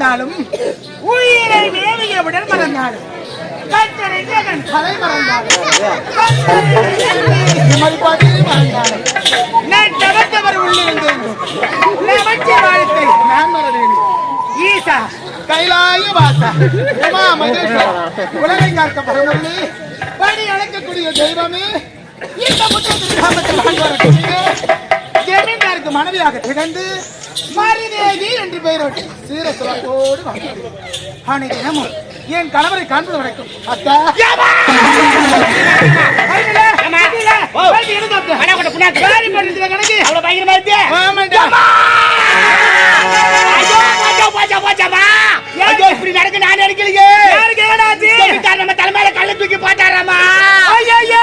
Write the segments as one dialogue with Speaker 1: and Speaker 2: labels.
Speaker 1: மறந்தாலும் உயிரை மேவிய உடல் மறந்தாலும் கற்றரை தேகன் தலை மறந்தாலும் மறந்தாலும் நான் தகத்தவர் உள்ளிருந்து வாழ்த்தை நான் மற ஈசா கைலாய வாசா உமா உலகை காக்க பணி அழைக்கக்கூடிய தெய்வமே இந்த முற்றத்து கிராமத்தில் வாழ்ந்து ஜமீன்தாருக்கு மனைவியாக திகழ்ந்து மரிதேவி என்று பெயரோட்டு. சீர சிறப்போடு வாழ்ந்து அன்னைக்கு தினமும் என் கணவரை காண்பது வரைக்கும்
Speaker 2: நம்ம தலைமையில கல்லை தூக்கி
Speaker 1: சொல்ற?
Speaker 2: ஐயோ,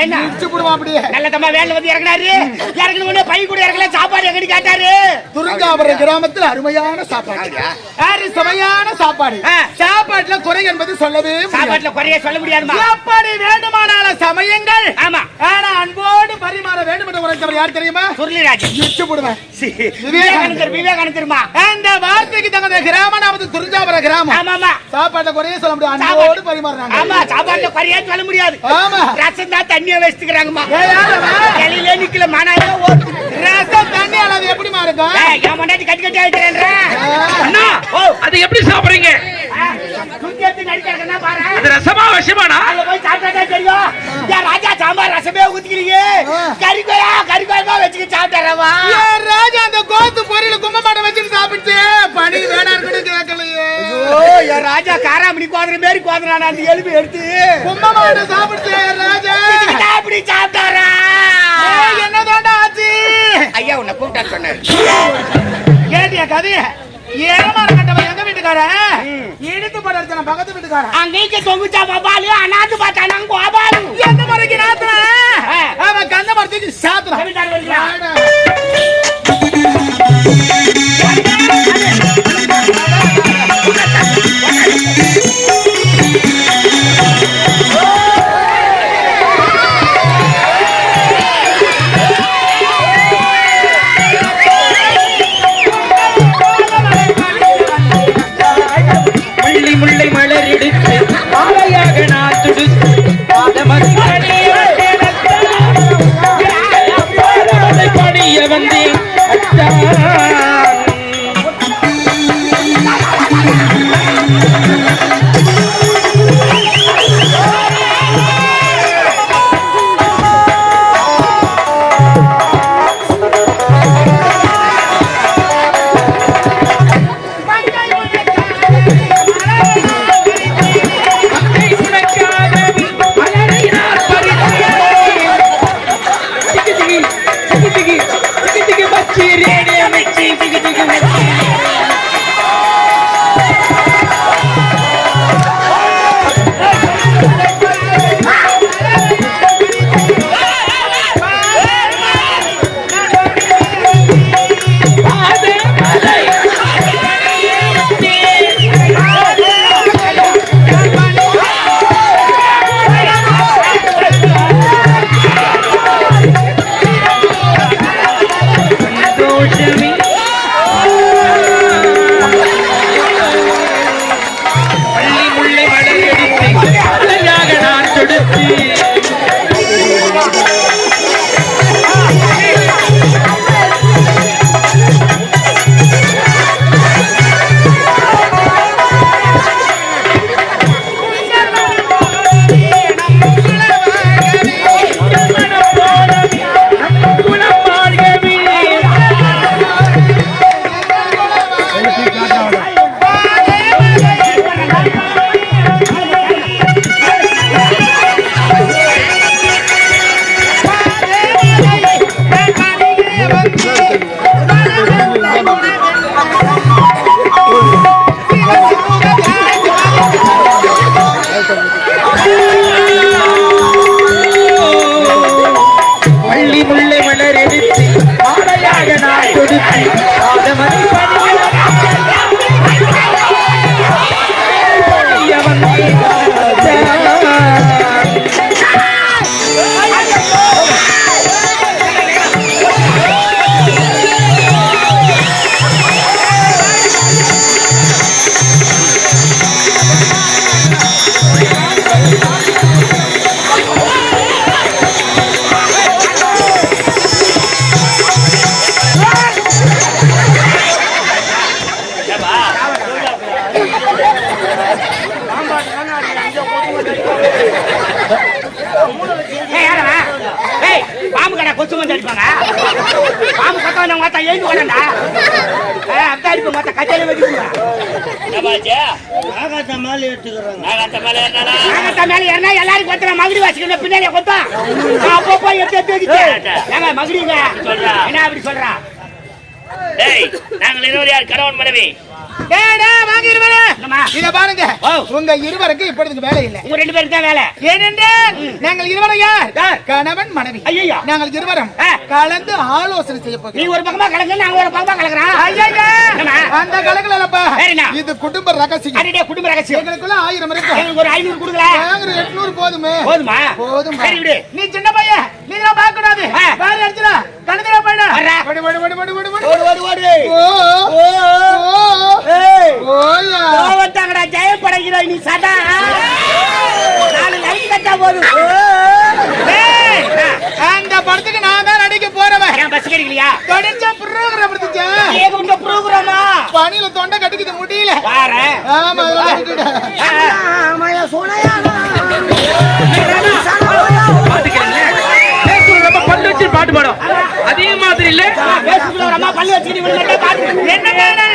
Speaker 1: அப்படியே.
Speaker 2: நல்ல தம்மா வேலை வந்து இறங்கினாரு இறங்கின உடனே பை கூட இறங்கல சாப்பாடு எங்கடி கேட்டாரு?
Speaker 1: துருங்காபுரம் கிராமத்தில் அருமையான சாப்பாடு. யாரு சுவையான சாப்பாடு. சாப்பாட்டுல குறை என்பது சொல்லவே முடியாது.
Speaker 2: சாப்பாட்டுல குறைய சொல்ல முடியாதுமா
Speaker 1: எப்படி வேண்டுமானாலும் சமயங்கள்.
Speaker 2: ஆமா.
Speaker 1: ஆனா அன்போடு பரிமாற வேண்டும் என்று உரைத்தவர் யார் தெரியுமா? பிடிச்சு போடுவேன்
Speaker 2: விவேகானந்தர். விவேகானந்தர்மா?
Speaker 1: அந்த வார்த்தைக்கு தகுந்த கிராமம் நமது துருஞ்சாபுரம் கிராமம்.
Speaker 2: ஆமா ஆமா
Speaker 1: சாப்பாட்டை குறைய சொல்ல முடியாது. அன்போடு
Speaker 2: சாப்பாடு.
Speaker 1: பரிமாறுறாங்க.
Speaker 2: ஆமா சாப்பாட்டுல குறைய சொல்ல முடியாது.
Speaker 1: ஆமா.
Speaker 2: ரசம் தான் தண்ணிய வச்சுக்கிறாங்கம்மா நிக்கல மனால ஓட்டு.
Speaker 1: ரசம் தண்ணி அளவு எப்படிமா இருக்கும்
Speaker 2: ஏய், என் மண்டாட்டி கட்டி கட்டி ஆயிட்டேன்
Speaker 3: அண்ணா.
Speaker 2: ஓ
Speaker 3: அது எப்படி சாப்பிடுறீங்க? ரசமா
Speaker 2: அதுல போய் சாப்பிட்டா தெரியும். ராஜா சாம்பார் ரசமே ஊத்திக்கிறீங்க. கறிக்கோயா கறிக்கோயமா வச்சுக்க சாப்பிட்டாரவா
Speaker 1: ராஜா அந்த கோத்து பொரியல கும்பமாட்டம் வச்சுட்டு சாப்பிடுச்சு. பணி வேணா இருக்குன்னு கேட்கலையே.
Speaker 2: என் ராஜா காராமணி கோதுற மாதிரி கோதுறான அந்த எலும்பு எடுத்து?
Speaker 1: கும்பமாட்டம் சாப்பிடுச்சு என் ராஜா.
Speaker 2: அப்படி சாப்பிட்டாரா?
Speaker 1: என்னதாண்டா ஆச்சு?
Speaker 2: ஐயா உன்னை கூப்பிட்டா சொன்னாரு.
Speaker 1: கேட்டியா கதைய? ஏமா கட்டவன் எங்க வீட்டுக்காரன் இடித்து போட்டு பக்கத்து வீட்டுக்காரன்
Speaker 2: அங்கேக்கு தொங்குச்சா பாபாலு அனாந்து பார்த்தானா கோபாலு
Speaker 1: எந்த முறைக்கு நாத்துறான்
Speaker 3: முல்லை மலர் எடுத்து மாலையாக நான்
Speaker 2: பாம்பு கடை கொசு வந்து அடிப்பாங்க. பாம்பு கத்த வந்தவங்க பார்த்தா எழுந்து வரண்டா அப்படியே அடிப்போம் பார்த்தா கச்சேரி
Speaker 4: மேலே எடுத்துக்கிறாங்க
Speaker 2: நாகத்த மேல ஏறினா எல்லாரும் கொத்துற மகுடி வச்சுக்கணும் பின்னாடியே கொத்தா அப்பப்போ எடுத்து எடுத்து வச்சுட்டு ஏங்க மகுடிங்க? என்ன அப்படி சொல்றா?
Speaker 5: டேய் நாங்கள் இருவர் யார்? கணவன் மனைவி.
Speaker 1: இத பாருங்க. உங்க இருவருக்கு இப்பொழுதுக்கு வேலை இல்லை.
Speaker 2: உங்க ரெண்டு பேருக்கு தான் வேலை.
Speaker 1: ஏனென்றால் நாங்கள் இருவரும் யார்? கணவன் மனைவி.
Speaker 2: ஐயையோ.
Speaker 1: நாங்கள் இருவரும். கலந்து ஆலோசனை செய்ய
Speaker 2: நீ ஒரு பக்கமா கலங்க நாங்க ஒரு பக்கமா கலக்குறோம்?
Speaker 1: அந்த கலக்கல இல்லப்பா. இது குடும்ப ரகசியம்.
Speaker 2: அடடே குடும்ப ரகசியம்.
Speaker 1: எங்களுக்குள்ள இருக்கு.
Speaker 2: ஒரு ஐநூறு கொடுக்கல
Speaker 1: நாங்க எட்நூறு போதுமே.
Speaker 2: போதுமா?
Speaker 1: போதும்
Speaker 2: சரி விடு.
Speaker 1: நீ சின்ன பையன். நீங்க பார்க்க கூடாது. வேற அடிச்சுடா. ஓடு ஓடு ஓடு ஓடு ஓடு ஓடு.
Speaker 2: கோவத்தாங்கடா ஜெயப்படைகிற நீ சதா. நாலு லைட் கட்டா போதும்.
Speaker 1: அந்த படத்துக்கு நான் தான் நடிக்க போறவன்.
Speaker 2: பஸ் கிடைக்கலையா
Speaker 1: தொடர்ச்சா புரோகிராம்
Speaker 2: எடுத்துச்சேன் புரோகிராமா
Speaker 1: பணியில தொண்டை கட்டிக்கிட்டு முடியல
Speaker 2: பாரு
Speaker 1: ஆமா
Speaker 3: ஆமாயா சோனையா பாட்டு பாடும் அதே மாதிரி இல்ல
Speaker 2: அம்மா பள்ளி வச்சு என்ன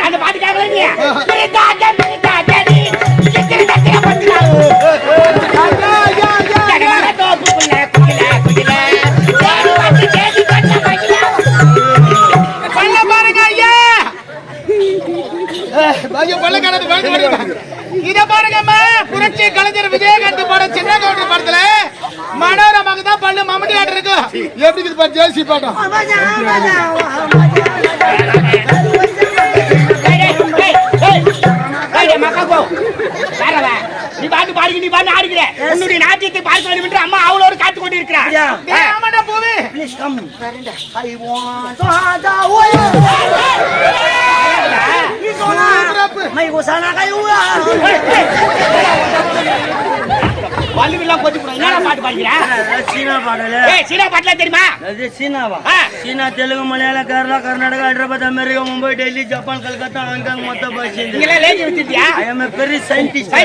Speaker 2: அந்த பாட்டு கேட்கல நீ. பிரித்தாட்ட பிரித்தாட்ட நீ. கிட்டத்தட்ட பத்தினாரு
Speaker 1: இத பாருங்கம்மா. புரட்சி கலைஞர் விஜயகாந்த் படம் சின்ன கவுண்டர் படத்துல. பல்லு மம்மட்டி ஆட்டு இருக்கு எப்படி இருக்குது பாரு ஜேசி பாட்டம்
Speaker 2: நீ பாட்டு பாடுங்க நீ பாட்டு ஆடுகிற உன்னுடைய நாட்டியத்தை பார்க்க வேண்டும் என்று அம்மா அவளோடு காத்து கொண்டு இருக்கிறார்
Speaker 1: டேய், ஆமாடா பூவி
Speaker 4: ப்ளீஸ் கம் மை கோசானா கையுவா
Speaker 2: வள்ளுவெல்லாம் கொத்தி என்னடா பாட்டு பாடுகிற
Speaker 4: சீனா பாடல.
Speaker 2: ஏய் சீனா பாட்டுலாம் தெரியுமா?
Speaker 4: அது சீனாவா. China Telugu Malayalam Kerala Karnataka Hyderabad America Mumbai Delhi Japan Calcutta Hong Kong மொத்த பாஷை
Speaker 2: நீங்களே லேஜி வச்சிருக்கியா?
Speaker 4: ஐ எம் பெரிய சயின்டிஸ்ட்?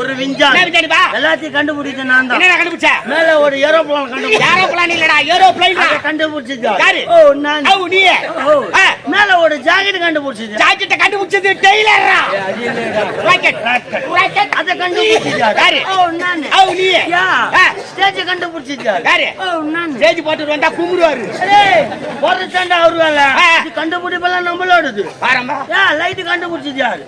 Speaker 4: ஒரு
Speaker 2: என்ன
Speaker 4: விஞ்ஞான்
Speaker 2: விஞ்ஞானிப்பா?
Speaker 4: எல்லாத்தையும் கண்டுபிடிச்சது நான் தான்.
Speaker 2: என்னடா கண்டுபிடிச்ச?
Speaker 4: மேல ஒரு ஏரோப்ளேன் கண்டுபிடிச்சேன்.
Speaker 2: ஏரோப்ளான் இல்லடா ஏரோப்ளைன்
Speaker 4: அதை கண்டுபிடிச்சது
Speaker 2: யாரு?
Speaker 4: ஓ நான்.
Speaker 2: ஓ நீ.
Speaker 4: மேல ஒரு ஜாக்கெட் கண்டுபிடிச்சது
Speaker 2: ஜாக்கெட்டை கண்டுபிடிச்சது டெய்லரா
Speaker 4: அது இல்லடா.
Speaker 2: ராக்கெட் ராக்கெட்
Speaker 4: அதை கண்டுபிடிச்சது
Speaker 2: யாரு?
Speaker 4: ஓ நான்.
Speaker 2: ஓ நீ.
Speaker 4: யா.
Speaker 2: ஆ.
Speaker 4: ஸ்டேஜ் கண்டுபிடிச்சது
Speaker 2: யாரு? ஸ்டேஜ் போட்டு வந்தா கும்பிடுவாரு.
Speaker 4: ஏய் போறதாண்டா அவரு வேலை
Speaker 2: ஆ.
Speaker 4: இது கண்டுபிடிப்பெல்லாம் நம்மளோடது.
Speaker 2: பாரம்பா
Speaker 4: லைட் கண்டுபிடிச்சது யாரு?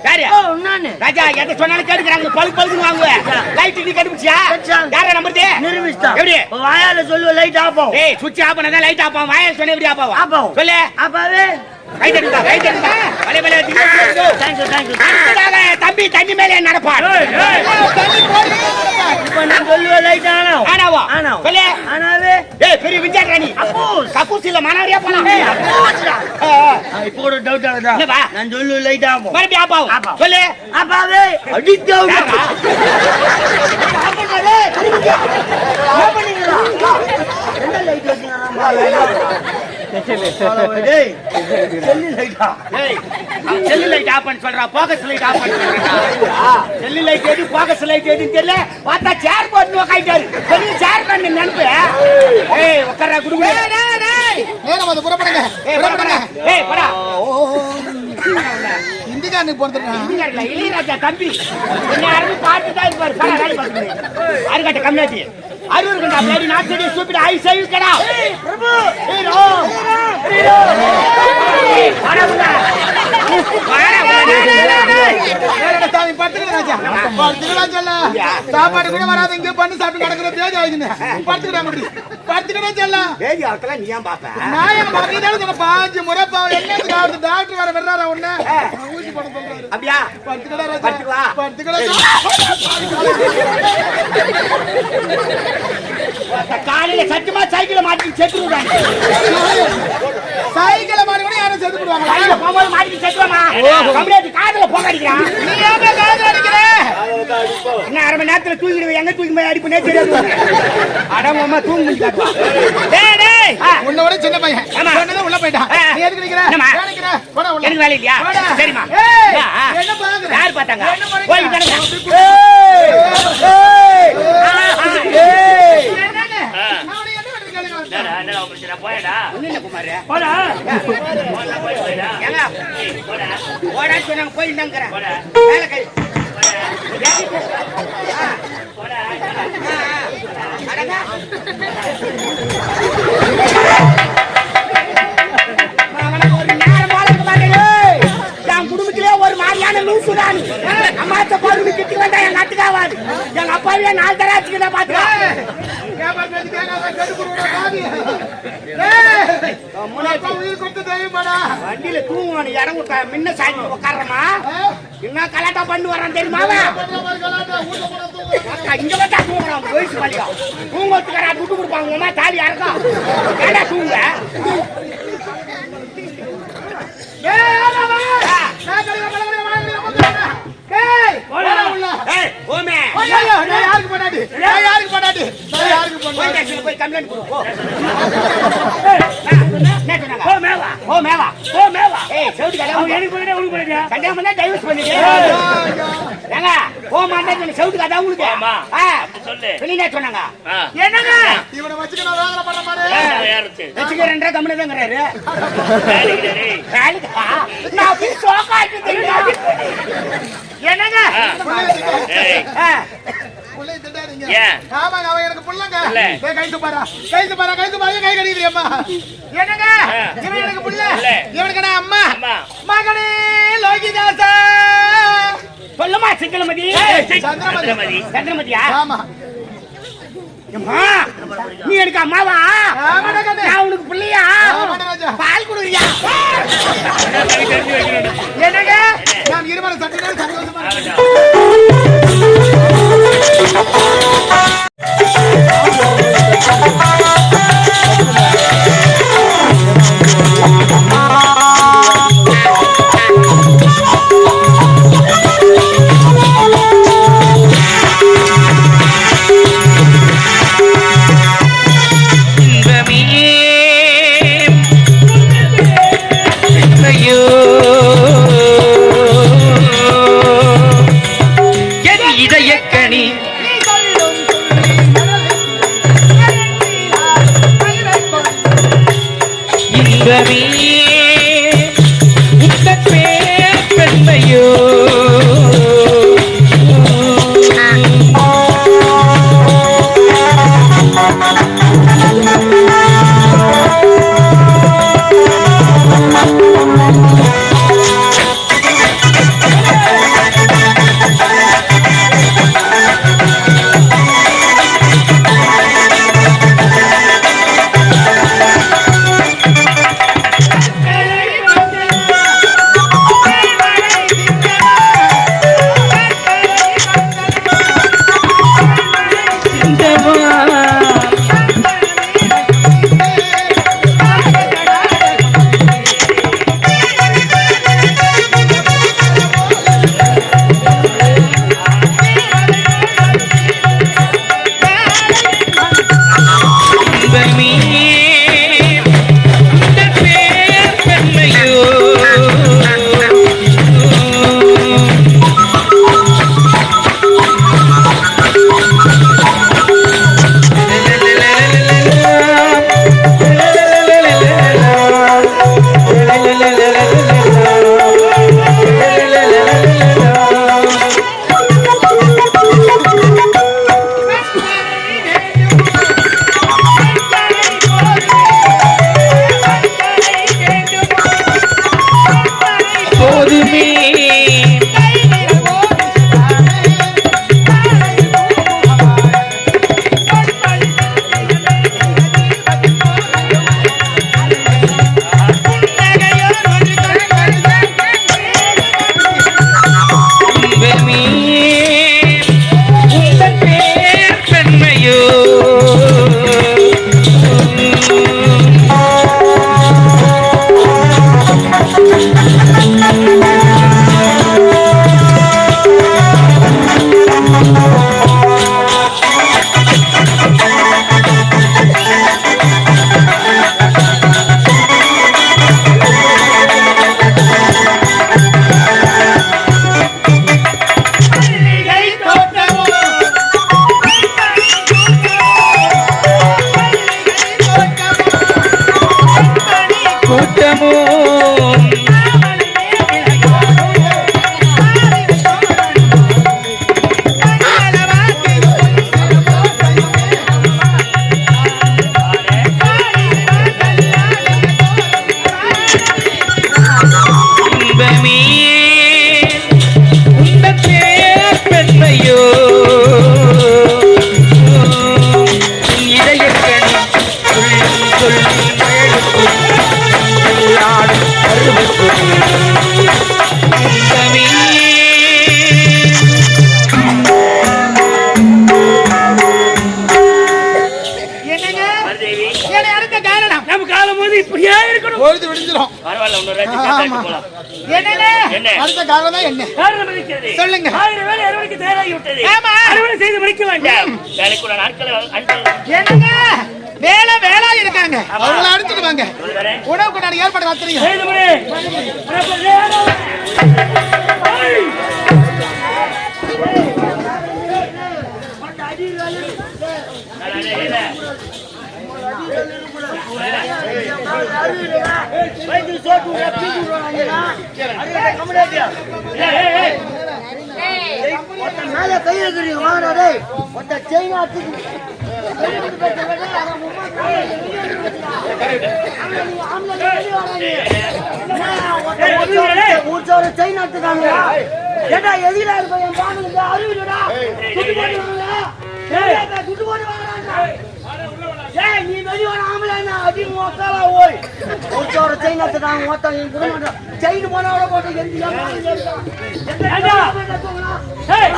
Speaker 4: நானு.
Speaker 2: ராஜா எதை சொன்னாலும் கேட்டுக்கிறாங்க. பழுக்கு பழுக்குன்னு வாங்குவேன் லைட் நீ கண்டுபிடிச்சியா?
Speaker 4: கண்டுபிடிச்சா.
Speaker 2: யார நம்புறது?
Speaker 4: நிரூபிச்சிட்டா.
Speaker 2: எப்படி?
Speaker 4: வாயால சொல்லு லைட் ஆஃப் ஆகும்.
Speaker 2: ஏய் சுவிட்ச் ஆஃப் பண்ணா லைட் ஆஃப் ஆகும். வாயல் சொன்ன எப்படி ஆஃப் ஆகும். சொல்லு.
Speaker 4: அப்பாவே
Speaker 2: தம்பி தண்ணி மேலே நடப்பான் பெரிய விஞ்ஞானி கப்பூசில மனவரியா போலாம்.
Speaker 4: இப்போ ஒரு டவுட் ஆகுதா? நான் சொல்லு லைட் ஆகும்
Speaker 2: மறுபடியும்
Speaker 4: ஆப்பாவும்
Speaker 2: சொல்லு. ஆப்பாவே?
Speaker 4: அடித்தவங்க. செல்லு
Speaker 2: லைட் ஆஃப் பண்ண சொல்றா போக்கஸ் லைட் ஆஃப் பண்ண சொல்றா. செல்லு லைட் எது போக்கஸ் லைட் எதுன்னு தெரியல. பார்த்தா சேர் போட்டு உக்காயிட்டாரு பெரிய சேர் பண்ண நினைப்பு? ஏய் உட்கார்றா குடுங்க.
Speaker 1: புறப்படுங்க.
Speaker 2: ஏய்
Speaker 1: புறப்படுங்க.
Speaker 2: போடா ஏய் போடா.
Speaker 1: இந்திக்காரனுக்கு பிறந்திருக்கான்
Speaker 2: இளையராஜா, தம்பி. என்ன யாருமே பார்த்து தான் இருப்பாரு பல வேலை அறுவர் கண்டா பிளாடி நாட் செடி ஸ்டூபிட் ஐ சேவ் கடா
Speaker 1: சாமி, படுத்துக்கிடு ராஜா. படுத்துக்கிடா செல்ல. சாப்பாடு கூட வராது. இங்க பண்ணி சாப்பிட்டு கிடக்குற பேஜ் ஆகுதுன்னு படுத்துக்கிடா முடி படுத்துக்கிடா செல்ல.
Speaker 2: பேதி அவத்துல நீ ஏன் பாப்ப
Speaker 1: நான் எங்க மகன் சொன்ன பாஞ்சு முறை பாவம் என்னத்துக்கு ஆகுது டாக்டர் வேற வர்றாரா உன்ன? ஊசி போட சொல்றாரு.
Speaker 2: அப்படியா?
Speaker 1: படுத்துக்கிடா ராஜா.
Speaker 2: படுத்துக்கவா?
Speaker 1: படுத்துக்கிடா
Speaker 2: காலையில சத்தியமா சைக்கிள மாட்டி செத்து விடுறாங்க
Speaker 1: சைக்கிள மாதிரி கூட யாரும் செத்து போடுவாங்க.
Speaker 2: கையில போகும்போது மாட்டி செத்துவாமா கம்ப்ளீட் காதுல போக அடிக்கிறான்
Speaker 1: நீ ஏன் காது அடிக்கிற?
Speaker 2: இன்னும் அரை மணி நேரத்துல தூக்கிடுவேன் எங்க தூக்கி போய் அடிப்பனே தெரியாது. அடங்கம்மா தூங்க முடியாது டேய் டேய்.
Speaker 1: சின்ன பையன். சொன்னதை உள்ள போயிட்டான். நீ எதுக்கு நிக்கிற? நிக்கிற போடா உள்ள
Speaker 2: எனக்கு வேலை இல்லையா? ஆ.
Speaker 1: என்ன பாக்குற?
Speaker 2: யார் பார்த்தாங்க?
Speaker 1: என்ன?
Speaker 2: போய் தானே
Speaker 1: ஏய், ஏய்,
Speaker 2: ஏய்
Speaker 1: என்னங்க? நான் உன்னை என்ன வேணும்னு கேளுங்க.
Speaker 5: என்னடா என்னடா பிரச்சனை போயடா.
Speaker 2: ஒண்ணும் குமாரு?
Speaker 3: போடா.
Speaker 2: ஏங்க சொன்னாங்க போயிட்டாங்கிறேன் வேலை கை. எங்க அப்பாவே நாலு தர ஆச்சுக்கிறேன் பாத்துக்கா. வண்டியில தூங்குவானு இடம் கொடுத்தா முன்ன சாய்ந்து உட்காரமா என்ன கலாட்டா பண்ணி வரான் தெரியுமா இங்க வந்தா தூங்குறான் வயசு வலியா தூங்க வச்சுக்கிறா துட்டு கொடுப்பாங்க உமா தாலி இறக்கும் ஏடா தூங்க
Speaker 1: ஏய், ஆமா, ஏய், போடா உள்ள.
Speaker 2: ஏய் ஓமே.
Speaker 1: ஐயோ, நான் யாருக்கு பொண்டாட்டி? நான் யாருக்கு பொண்டாட்டி? நான் யாருக்கு
Speaker 2: போய்
Speaker 1: பொண்டாட்டி?
Speaker 2: ஸ்டேஷன்ல போய் கம்ப்ளைண்ட் கொடு போ. ஏய், என்ன சொன்னாங்க? ஓ மேவா ஓ மேவா ஓ மேவா ஏய்
Speaker 3: எனக்கு
Speaker 2: டைவர்ஸ் பண்ணிட்டு. உங்களுக்கு?
Speaker 5: ஆமா.
Speaker 2: ஆ,
Speaker 5: சொல்லு.
Speaker 2: என்னங்க?
Speaker 1: இவனை வச்சுக்க நான் வேலை பண்ண?
Speaker 2: நான். என்னங்க?
Speaker 1: புள்ளைய திட்டாதீங்க. ஆமாங்க, அவன் எனக்கு புள்ளங்க.
Speaker 5: புள்ள.
Speaker 1: கைத்து பாரா. கைத்து பாரா, பாரா, கை கடிக்கிறியேம்மா.
Speaker 2: என்னங்க.
Speaker 1: இவன் எனக்கு புள்ள.
Speaker 5: புள்ள.
Speaker 1: இவனுக்கு நான் அம்மா.
Speaker 5: அம்மா.
Speaker 1: மகனே லோகிதாசா.
Speaker 2: சொல்லுமா சிக்கலமதி
Speaker 1: சந்திரமதி.
Speaker 2: சந்திரமதியா
Speaker 1: ஆமா.
Speaker 2: அம்மா, நீ எனக்கு அம்மாவா. நான் உனக்கு பிள்ளையா. பால் குடுறியா. என்னங்க
Speaker 1: நான் இருமலை சட்டினால் சந்தோஷமா
Speaker 5: என்ன
Speaker 1: காரணம்
Speaker 5: இருக்கிறது
Speaker 1: சொல்லுங்க.
Speaker 5: ஆயிரம் வேலை அறுவடைக்கு தயாராகி விட்டது
Speaker 2: ஆமா.
Speaker 5: அறுவடை செய்து முடிக்க வேண்டாம் வேலைக்குள்ள நாட்கள் அன்கள்
Speaker 2: என்னங்க
Speaker 1: வேலை வேலை இருக்காங்க அவங்கள அடிச்சுட்டு வாங்க
Speaker 5: சொல்லுறேன்
Speaker 1: உணவு கொண்டாடி ஏற்பாடு
Speaker 5: செய்து முடி
Speaker 4: மேல கை வைக்கிறீங்க வாங்கடா டேய் ஒத்த செயின் ஆட்டுக்கு செயின் ஆட்டுக்காங்க ஏடா எதிரா இருக்க என் பானுங்க அறிவிலடா துட்டு போட்டு வாங்கடா ஏய் துட்டு போட்டு வாங்கடா ஏய் நீ வெளிய வர ஆம்பளை என்ன? அடி மொக்கால ஓய் ஒரு சோர செயின் ஆட்டுக்காங்க மொத்தம் என் குடும்பம் செயின் போனவட போட்டு எரிஞ்சு ஏய்!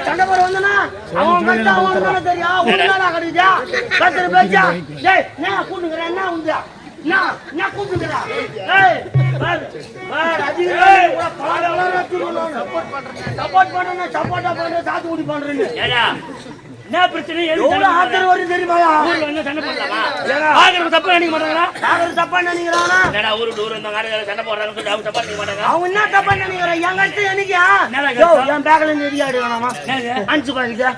Speaker 4: சண்டை போட வந்தனா? அவன் மட்டும் அவன் தான தெரியும் உன்னால கடிச்சா கத்துற பேச்சா? டேய் நான் கூண்டுங்கற என்ன உண்டா. நான் நான் கூண்டுங்கறா ஏய் பார் பார் அதிகமா கூட பாடலாம் சப்போர்ட் பண்றேன். சப்போர்ட் பண்றேன் சப்போர்ட்டா பண்றேன் சாத்து குடி பண்றேன்
Speaker 5: ஏடா என்ன பிரச்சனை?
Speaker 4: எவ்வளவு ஆத்திரம் வருது தெரியுமாயா?
Speaker 5: ஊர்ல வந்து சண்டை போடலாமா? ஆதரவு தப்பா நினைக்க மாட்டாங்களா?
Speaker 4: யாரும் தப்பா நினைக்கிறானா
Speaker 5: என்னடா ஊரு ஊர் இந்த மாதிரி சண்டை போடுறாங்க சொல்லி அவங்க தப்பா நினைக்க மாட்டாங்க?
Speaker 4: அவன் என்ன தப்பா நினைக்கிறான்? என் என்னைக்கா?
Speaker 5: என்னடா
Speaker 4: யோ? என் பேக்ல இருந்து எரியா
Speaker 5: என்னது?
Speaker 4: அஞ்சு பாக்கிட்டா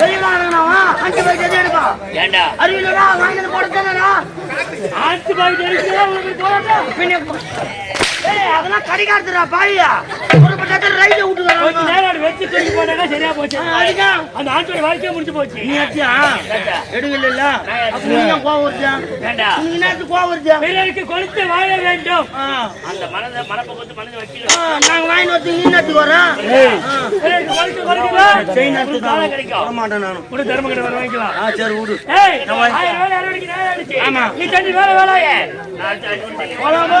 Speaker 4: வெளியிலானவா அஞ்சு பாக்கெட் எடுப்பா.
Speaker 5: ஏண்டா?
Speaker 4: அறிவிலடா போடுறேனா
Speaker 5: ஆத்து பாய் தெரிஞ்சு உங்களுக்கு போராட்டம்
Speaker 4: பின்ன அதெல்லாம் ஒரு பட்டத்தை ரைட்ல
Speaker 5: கொஞ்ச நேரம் வச்சு சரியா போச்சு. அந்த ஆட்டோட வாழ்க்கையே முடிஞ்சு போச்சு.
Speaker 4: நீ அத்தியா எடுக்கல இல்ல அப்ப நீ ஏன் கோவம் வருதா
Speaker 5: ஏண்டா
Speaker 4: நீ என்னத்துக்கு கோவம் வருதா
Speaker 5: பிறருக்கு கொடுத்து வாழ வேண்டும்.
Speaker 4: ஆ,
Speaker 5: அந்த மனதை மனப்பக்கத்து மனதை வைக்கணும்
Speaker 4: ஆ, நாங்க வாங்கி வந்து நீ என்னத்துக்கு வரோம்
Speaker 5: பிறருக்கு கொடுத்து கொடுக்கலாம்
Speaker 4: செயின்
Speaker 5: உங்களுக்கு காலம் கிடைக்கும்
Speaker 4: மாட்டேன் நானும்
Speaker 5: கூட தர்ம கடை வர வாங்கிக்கலாம்
Speaker 4: ஆ சரி விடு.
Speaker 5: ஏய் ஆயிரம் வேலை அறுவடைக்கு நேரம் ஆயிடுச்சு.
Speaker 4: ஆமா.
Speaker 5: நீ தண்ணி வேலை வேலையே. நான் தண்ணி
Speaker 4: போலாமா